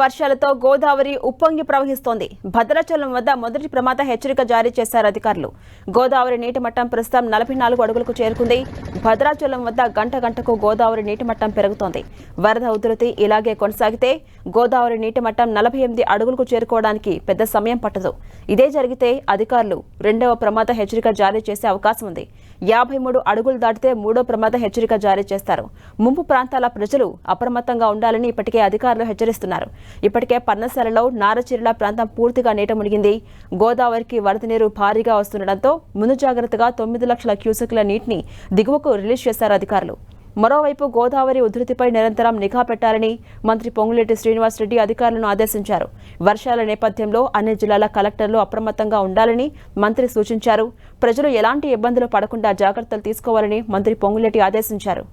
వర్షాలతో గోదావరి ఉప్పొంగి ప్రవహిస్తోంది. భద్రాచలం వద్ద మొదటి ప్రమాద హెచ్చరిక జారీ చేశారు అధికారులు. గోదావరి నీటి మట్టం ప్రస్తుతం నలభై నాలుగు అడుగులకు చేరుకుంది. భద్రాచలం వద్ద గంట గంటకు గోదావరి నీటి మట్టం పెరుగుతోంది. వరద ఉధృతి ఇలాగే కొనసాగితే గోదావరి నీటి మట్టం నలభై ఎనిమిది అడుగులకు చేరుకోవడానికి పెద్ద సమయం పట్టదు. ఇదే జరిగితే అధికారులు రెండవ ప్రమాద హెచ్చరిక జారీ చేసే అవకాశం ఉంది. యాభై మూడు అడుగులు దాటితే మూడో ప్రమాద హెచ్చరిక జారీ చేస్తారు. ముంపు ప్రాంతాల ప్రజలు అప్రమత్తంగా ఉండాలని ఇప్పటికే అధికారులు హెచ్చరిస్తున్నారు. ఇప్పటికే పర్ణశాలలో నారచీరల ప్రాంతం పూర్తిగా నీట మునిగింది. గోదావరికి వరద నీరు భారీగా వస్తుండటంతో ముందు జాగ్రత్తగా తొమ్మిది లక్షల క్యూసెక్ల నీటిని దిగువకు రిలీజ్ చేశారు అధికారులు. మరోవైపు గోదావరి ఉధృతిపై నిరంతరం నిఘా పెట్టాలని మంత్రి పొంగులేటి శ్రీనివాసరెడ్డి అధికారులను ఆదేశించారు. వర్షాల నేపథ్యంలో అన్ని జిల్లాల కలెక్టర్లు అప్రమత్తంగా ఉండాలని మంత్రి సూచించారు. ప్రజలు ఎలాంటి ఇబ్బందులు పడకుండా జాగ్రత్తలు తీసుకోవాలని మంత్రి పొంగులేటి ఆదేశించారు.